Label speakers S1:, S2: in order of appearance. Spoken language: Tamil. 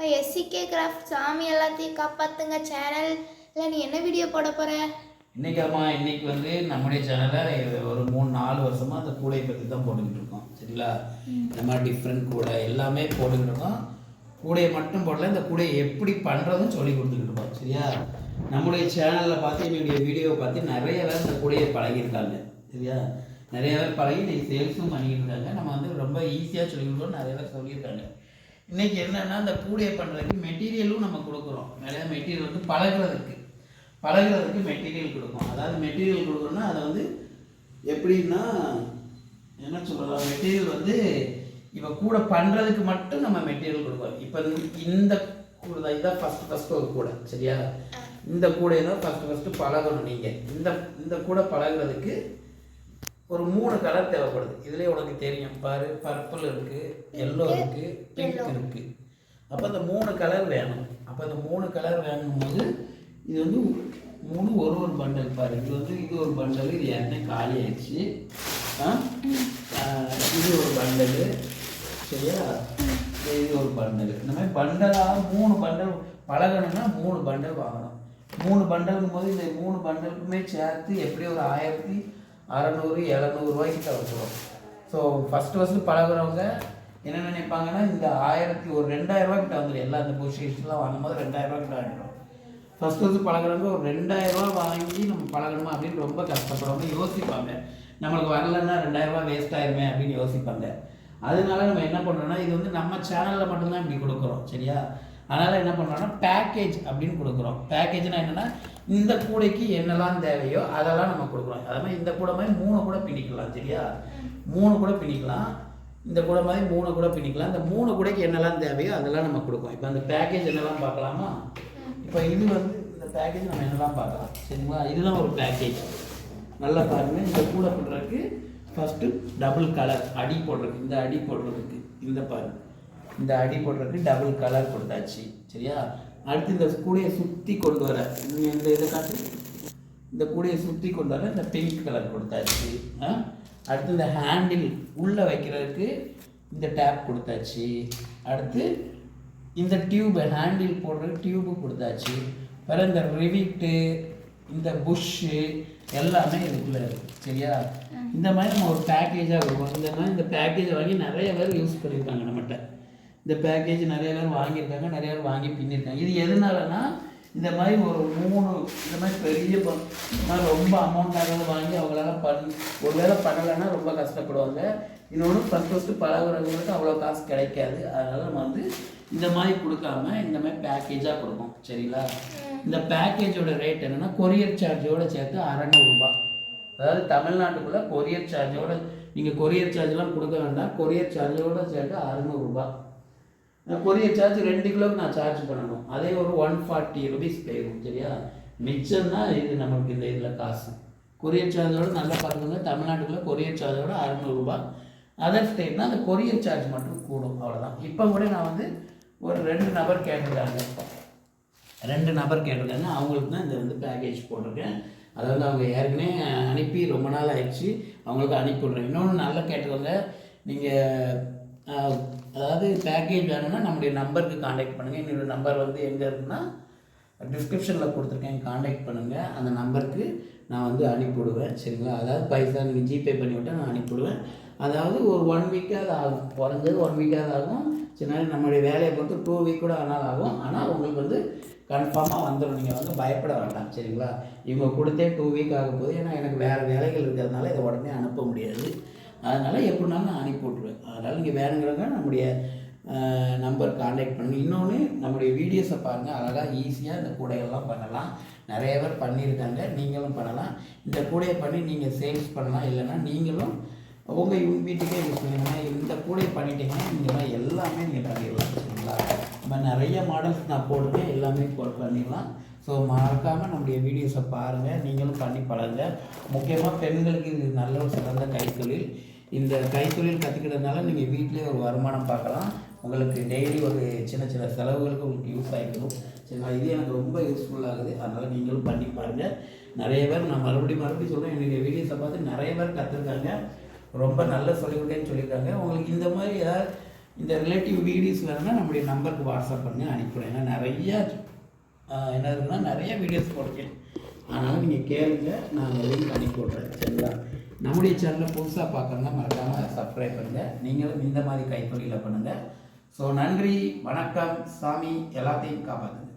S1: இப்போ எஸ்சிகே கிராஃப்ட் சாமி எல்லாத்தையும் காப்பாத்துங்க. சேனலில் நீ என்ன வீடியோ போட போகிற
S2: இன்னைக்கு அம்மா இன்னைக்கு வந்து நம்முடைய சேனலில் ஒரு மூணு நாலு வருஷமாக அந்த கூடையை பற்றி தான் போட்டுக்கிட்டு இருக்கோம். சரிங்களா? இந்த மாதிரி டிஃப்ரெண்ட் கூடை எல்லாமே போட்டுக்கிட்டு இருக்கோம். கூடையை மட்டும் போடல இந்த கூடையை எப்படி பண்ணுறதும் சொல்லி கொடுத்துக்கிட்டு இருக்கோம். சரியா? நம்முடைய சேனலில் பார்த்து என்னுடைய வீடியோவை பார்த்து நிறைய பேர் இந்த கூடையை பழகியிருக்காங்க. சரியா? நிறைய பேர் பழகி இன்னைக்கு சேல்ஸும் பண்ணிக்கிட்டு இருக்காங்க. நம்ம வந்து ரொம்ப ஈஸியாக சொல்லி கொடுக்குறோம் நிறைய பேர் சொல்லியிருக்காங்க. இன்னைக்கு என்னன்னா இந்த கூடையை பண்ணுறதுக்கு மெட்டீரியலும் நம்ம கொடுக்குறோம். நிறைய மெட்டீரியல் வந்து பழகுறதுக்கு. பழகுறதுக்கு மெட்டீரியல் கொடுக்கும். அதாவது மெட்டீரியல் கொடுக்குறோன்னா அதை வந்து எப்படின்னா என்ன சொல்லலாம்? மெட்டீரியல் வந்து இப்போ கூட பண்ணுறதுக்கு மட்டும் நம்ம மெட்டீரியல் கொடுப்போம் இப்போ இந்த கூட தான் இதான் ஃபஸ்ட்டு ஃபஸ்ட்டு ஒரு கூடை சரியா? இந்த கூடையை தான் ஃபஸ்ட்டு ஃபஸ்ட்டு பழகணும் நீங்கள் இந்த இந்த கூடை பழகுறதுக்கு ஒரு மூணு கலர் தேவைப்படுது. இதுலேயே உனக்கு தெரியும். பாரு பர்பிள் இருக்குது எல்லோ இருக்குது பிங்க் இருக்குது அப்போ அந்த மூணு கலர் வேணும். அப்போ அந்த மூணு கலர் வேணும்போது இது வந்து மூணு ஒரு ஒரு பண்டல் பாரு. இது வந்து இது ஒரு பண்டல் இது ஏற்கனவே காலி ஆயிடுச்சு. இது ஒரு பண்டலு சரியா? இது ஒரு பண்டல் இந்த மாதிரி பண்டலாக மூணு பண்டல் பழகணும்னா மூணு பண்டல் வாங்கணும். மூணு பண்டல்ங்கும் போது இந்த மூணு பண்டலுக்குமே சேர்த்து எப்படி ஒரு ஆயிரத்தி அறநூறு எழுநூறுவாய்க்கு வந்துடும் ஸோ ஃபஸ்ட்டு ஃபஸ்ட்டு பழகுறவங்க என்ன நினைப்பாங்கன்னா இந்த ஆயிரத்தி ஒரு ரெண்டாயிரம் கிட்ட வந்துடும் எல்லா இந்த பொசிஷன்லாம் வாங்கும்போது ரெண்டாயிரம் கிட்ட ஆகிடும் ஃபஸ்ட் ஃபஸ்ட்டு பழகுறவங்க ஒரு ரெண்டாயிரரூவா வாங்கி நம்ம பழகணுமா அப்படின்னு ரொம்ப கஷ்டப்படுறவங்க யோசிப்பாங்க. நம்மளுக்கு வரலன்னா ரெண்டாயிரரூவா வேஸ்ட் ஆயிருமே அப்படின்னு யோசிப்பாங்க. அதனால நம்ம என்ன பண்ணுறோம்னா இது வந்து நம்ம சேனலில் மட்டும்தான் இப்படி கொடுக்குறோம். சரியா? அதனால் என்ன பண்ணுறோன்னா பேக்கேஜ் அப்படின்னு கொடுக்குறோம். பேக்கேஜ்னால் என்னென்னா இந்த கூடைக்கு என்னெல்லாம் தேவையோ அதெல்லாம் நம்ம கொடுக்குறோம். அதே மாதிரி இந்த கூடை மாதிரி மூணு கூட பின்னிக்கலாம் சரியா? மூணு கூட பின்னிக்கலாம். இந்த கூடை மாதிரி மூணு கூட பின்னிக்கலாம். இந்த மூணு கூடைக்கு என்னெல்லாம் தேவையோ அதெல்லாம் நம்ம கொடுக்கும் இப்போ அந்த பேக்கேஜ் என்னெல்லாம் பார்க்கலாமா? இப்போ இது வந்து இந்த பேக்கேஜ் நம்ம என்னெல்லாம் பார்க்கலாம்? சரிங்களா? இதெல்லாம் ஒரு பேக்கேஜ் நல்லா பாருங்கள் இந்த கூடை போடுறதுக்கு ஃபஸ்ட்டு டபுள் கலர் அடி போடுறதுக்கு இந்த அடி போடுறதுக்கு இந்த பாருங்க. இந்த அடி போடுறதுக்கு டபுள் கலர் கொடுத்தாச்சு. சரியா? அடுத்து இந்த கூடையை சுற்றி கொண்டு வர இந்த இதை காட்டு? இந்த கூடையை சுற்றி கொண்டு வர இந்த பிங்க் கலர் கொடுத்தாச்சு? அடுத்து இந்த ஹேண்டில் உள்ளே வைக்கிறதுக்கு இந்த டேப் கொடுத்தாச்சு. அடுத்து இந்த டியூப் ஹேண்டில் போடுற டியூப்பு கொடுத்தாச்சு. வேற இந்த ரிவிட்டு இந்த புஷ்ஷு எல்லாமே இதுக்குள்ள இருக்கு. சரியா? இந்த மாதிரி நம்ம ஒரு பேக்கேஜாக கொடுப்போம் இந்த மாதிரி இந்த பேக்கேஜை வாங்கி நிறைய பேர் யூஸ் பண்ணியிருக்காங்க நம்மகிட்ட. இந்த பேக்கேஜ் நிறைய பேர் வாங்கியிருக்காங்க நிறைய பேர் வாங்கி பின்னிருக்காங்க. இது எதனாலனா இந்த மாதிரி ஒரு மூணு இந்த மாதிரி பெரிய மாதிரி ரொம்ப அமௌண்ட் ஆகிறது வாங்கி அவங்களால பண் ஒரு வேளை பண்ணலைன்னா ரொம்ப கஷ்டப்படுவாங்க. இன்னொன்று ஃபஸ்ட் ஃபஸ்ட்டு பழகுறவங்களுக்கு அவ்வளோ காசு கிடைக்காது. அதனால நம்ம வந்து இந்த மாதிரி கொடுக்காம இந்த மாதிரி பேக்கேஜாக கொடுப்போம். சரிங்களா? இந்த பேக்கேஜோட ரேட் என்னன்னா கொரியர் சார்ஜோட சேர்த்து அறநூறுபா அதாவது தமிழ்நாட்டுக்குள்ள கொரியர் சார்ஜோட நீங்கள் கொரியர் சார்ஜ்லாம் கொடுக்க வேண்டாம். கொரியர் சார்ஜோட சேர்த்து அறநூறுபா கொரியர் சார்ஜ் ரெண்டு கிலோவுக்கு நான் சார்ஜ் பண்ணணும். அதே ஒரு ஒன் ஃபார்ட்டி ருபீஸ் போயிடும் சரியா? மிச்சம்னா இது நமக்கு இந்த இதில் காசு. கொரியர் சார்ஜோட நல்லா பார்த்துக்கோங்க. தமிழ்நாட்டுக்குள்ளே கொரியர் சார்ஜோட அறநூறுபா அதர் ஸ்டேட்னா அந்த கொரியர் சார்ஜ் மட்டும் கூடும். அவ்வளோதான் இப்போ கூட நான் வந்து ஒரு ரெண்டு நபர் கேட்டிருக்காங்க ரெண்டு நபர் கேட்டிருக்காங்க அவங்களுக்கு தான் இந்த வந்து பேக்கேஜ் போட்டிருக்கேன். அதாவது அவங்க ஏற்கனவே அனுப்பி ரொம்ப நாள் ஆயிடுச்சு. அவங்களுக்கு அனுப்பி விட்றேன். இன்னொன்று நல்லா கேட்டுக்கோங்க. நீங்கள் அதாவது பேக்கேஜ் வேணும்னா நம்முடைய நம்பருக்கு காண்டாக்ட் பண்ணுங்கள் என்னோடய நம்பர் வந்து எங்கே இருக்குன்னா டிஸ்கிரிப்ஷனில் கொடுத்துருக்கேன். காண்டாக்ட் பண்ணுங்கள் அந்த நம்பருக்கு நான் வந்து அனுப்பிவிடுவேன். சரிங்களா? அதாவது பைசா நீங்கள் ஜிபே பண்ணிவிட்டால் நான் அனுப்பிவிடுவேன். அதாவது ஒரு ஒன் வீக்காவது ஆகும். குறைஞ்சது ஒன் வீக்காவது ஆகும். சின்ன நம்மளுடைய வேலையை பொறுத்து டூ வீக் கூட ஆனால் ஆகும். ஆனால் உங்களுக்கு வந்து கன்ஃபார்மாக வந்துடும் நீங்கள் வந்து பயப்பட வேண்டாம். சரிங்களா? இவங்க கொடுத்தே டூ வீக் ஆகும் போது ஏன்னா எனக்கு வேறு வேலைகள் இருக்கிறதுனால இதை அதனால் எப்படினாலும் நான் அனுப்பி விட்ருவேன் அதனால் நீங்கள் வேணுங்கிறவங்க நம்முடைய நம்பர் காண்டாக்ட் பண்ணி இன்னொன்று நம்முடைய வீடியோஸை பாருங்கள் அழகாக ஈஸியாக இந்த கூடையெல்லாம் பண்ணலாம். நிறைய பேர் பண்ணியிருக்காங்க. நீங்களும் பண்ணலாம். இந்த கூடையை பண்ணி நீங்கள் சேல்ஸ் பண்ணலாம். இல்லைன்னா நீங்களும் உங்கள் வீட்டுக்கே யூஸ் பண்ணிங்கன்னா இந்த கூடையை பண்ணிட்டீங்கன்னா நீங்கள் எல்லாமே நீங்கள் பண்ணிடலாம். சரிங்களா? நம்ம நிறைய மாடல்ஸ் நான் போடுவேன் எல்லாமே பண்ணிடலாம். ஸோ மறக்காமல் நம்முடைய வீடியோஸை பாருங்கள் நீங்களும் பண்ணி பழங்க முக்கியமாக பெண்களுக்கு இது நல்ல ஒரு சிறந்த கைத்தொழில். இந்த கைத்தொழில் கற்றுக்கிட்டதுனால நீங்கள் வீட்டிலே ஒரு வருமானம் பார்க்கலாம். உங்களுக்கு டெய்லி ஒரு சின்ன சின்ன செலவுகளுக்கு உங்களுக்கு யூஸ் ஆகிக்கணும். சரிங்களா? இது எனக்கு ரொம்ப யூஸ்ஃபுல்லாகுது அதனால் நீங்களும் பண்ணி பாருங்கள் நிறைய பேர் நான் மறுபடியும் மறுபடியும் சொல்கிறேன் என்னுடைய வீடியோஸை பார்த்து நிறைய பேர் கற்றுருக்காங்க ரொம்ப நல்ல சொல்லிவிட்டேன்னு சொல்லியிருக்காங்க. உங்களுக்கு இந்த மாதிரி ஏதாவது இந்த ரிலேட்டிவ் வீடியோஸ் வேணுன்னா நம்முடைய நம்பருக்கு வாட்ஸ்அப் பண்ணி அனுப்பிவிடுங்க. நிறையா என்ன இருக்குன்னா நிறைய வீடியோஸ் போட்டிருக்கேன். அதனால் நீங்கள் கேளுங்க நான் லிங்க் அனுப்பி விட்றேன் சரிங்களா? நம்முடைய சேனலை புதுசாக பார்க்குறவங்க மறக்காமல் சப்ஸ்கிரைப் பண்ணுங்கள் நீங்களும் இந்த மாதிரி கைத்தொழிலை பண்ணுங்கள் ஸோ நன்றி வணக்கம் சாமி எல்லாத்தையும் காப்பாற்றுங்க